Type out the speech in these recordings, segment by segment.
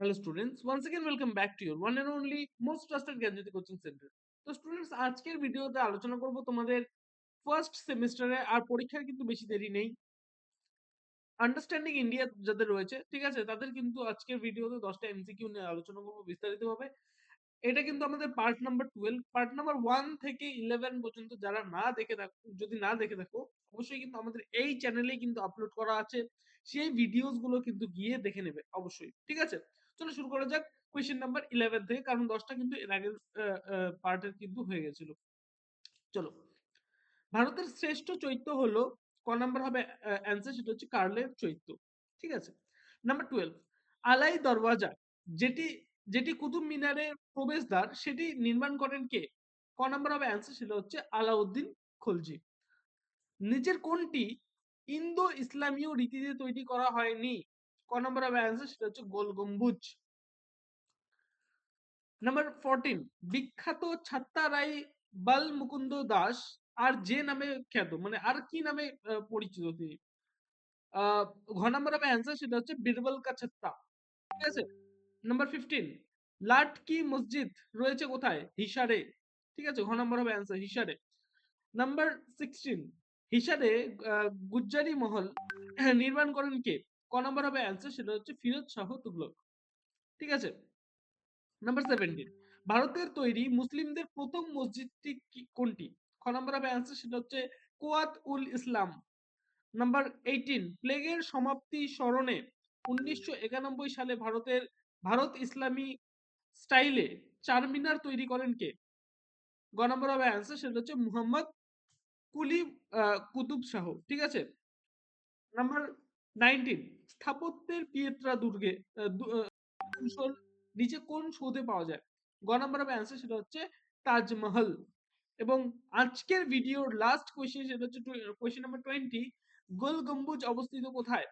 Hello students, once again welcome back to your one and only most trusted Gyanjyoti coaching centre তো students আজকের ভিডিওতে আলোচনা করব তোমাদের ফার্স্ট সেমিস্টারে আর পরীক্ষার কিন্তু বেশি দেরি নেই। আন্ডারস্ট্যান্ডিং ইন্ডিয়া যাদের রয়েছে ঠিক আছে? তাদের কিন্তু আজকের ভিডিওতে দশটা এমসিকিউ নিয়ে আলোচনা করব বিস্তারিতভাবে। এটা কিন্তু আমাদের part number twelve part number one থেকে ইলেভেন পর্যন্ত যারা না দেখে থাকো যদি না দেখে থাকো অবশ্যই কিন্তু আমাদের এই চ্যানেলে কিন্তু আপলোড করা আছে। সেই ভিডিওসগুলো কিন্তু গিয়ে দেখে নেবে অবশ্যই। ঠিক আছে? চলো শুরু করা যাক কোয়েশ্চেন নাম্বার ইলেভেন থেকে, কারণ দশটা কিন্তু এর আগের পার্টের কিন্তু হয়ে গেছিল। চলো। ভারতের শ্রেষ্ঠ চৈত্য হলো, ক নাম্বার হবে অ্যান্সার সেটা হচ্ছে কার্লের চৈত্য, ঠিক আছে? নাম্বার টুয়েলভ আলাই দরওয়াজা, যেটি যেটি কুতুব মিনারের প্রবেশদ্বার, সেটি নির্মাণ করেন কে? ক নাম্বার হবে অ্যান্সার সেটা হচ্ছে আলাউদ্দিন খলজি। নিচের কোনটি ইন্দো ইসলামীয় রীতিতে তৈরি করা হয়নি। ক নম্বর হবে অ্যান্সার সেটা হচ্ছে গোল গম্বুজ। নাম্বার ফোরটিন বিখ্যাত ছাত্তা রাই বাল মুকুন্দ দাস আর যে নামে খ্যাত মানে আর কি নামে পরিচিত তিনি? ঘ নম্বর হবে অ্যান্সার সেটা হচ্ছে বীরবল কা ছাত্তা। ঠিক আছে? নাম্বার ফিফটিন লাট কি মসজিদ রয়েছে কোথায়? হিসারে। ঠিক আছে? ঘ নম্বর হবে অ্যান্সার হিসারে। নাম্বার সিক্সটিন হিসারে গুজ্জারি মহল নির্মাণ করেন কে? ক নম্বর হবে অ্যান্সার সেটা হচ্ছে ফিরোজ শাহ তুগলক ঠিক আছে? নাম্বার সেভেন্টিন ভারতের তৈরি মুসলিমদের প্রথম মসজিদটি কোনটি? খ নম্বর হবে অ্যান্সার সেটা হচ্ছে কোয়াত উল ইসলাম। নাম্বার এইটিন প্লেগের সমাপ্তি স্মরণে উনিশশো একানব্বই সালে ভারতের ভারত ইসলামী স্টাইলে চারমিনার তৈরি করেন কে? গ নম্বর হবে অ্যান্সার সেটা হচ্ছে মুহাম্মদ কুলি কুতুব শাহ। ঠিক আছে? নাম্বার নাইনটিন, স্থাপত্যের পিয়েত্রা দুর্গে নিচে কোন সৌধে পাওয়া যায়? গ নাম্বার হবে অ্যান্সার সেটা হচ্ছে তাজমহল। এবং আজকের ভিডিওর লাস্ট কোয়েশ্চেন সেটা হচ্ছে কোয়েশ্চেন নাম্বার টোয়েন্টি গোল গম্বুজ অবস্থিত কোথায়?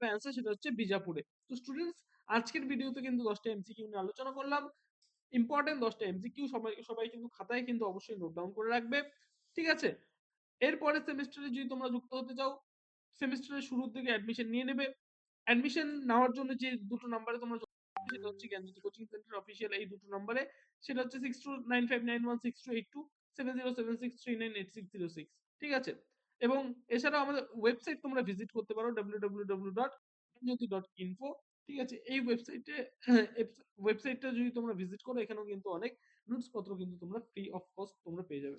অ্যান্সার সেটা হচ্ছে বিজাপুরে। তো স্টুডেন্টস আজকের ভিডিওতে কিন্তু দশটা এমসিকিউ নিয়ে আলোচনা করলাম। ইম্পর্টেন্ট দশটা এমসিকিউ সবাই সবাই কিন্তু খাতায় কিন্তু অবশ্যই নোট ডাউন করে রাখবে। ঠিক আছে? এরপরে সেমিস্টারে যদি তোমরা যুক্ত হতে চাও সেমিস্টারের শুরুর দিকে অ্যাডমিশন নিয়ে নেবে। অ্যাডমিশন নেওয়ার জন্য যে দুটো নাম্বারে তোমরা সেটা হচ্ছে জ্ঞানজ্যোতি কোচিং সেন্টার অফিসিয়াল এই দুটো নাম্বারে সেটা হচ্ছে six two nine five nine one six two eight two seven zero seven six three nine eight six zero six ঠিক আছে? এবং এছাড়াও আমাদের ওয়েবসাইট তোমরা ভিজিট করতে পারো ডাব্লিউ ডট ডট ইনফো ঠিক আছে? এই ওয়েবসাইটে ওয়েবসাইটটা যদি তোমরা ভিজিট করো, এখানেও কিন্তু অনেক নোটস পত্র কিন্তু তোমরা ফ্রি অফ কস্ট তোমরা পেয়ে যাবে।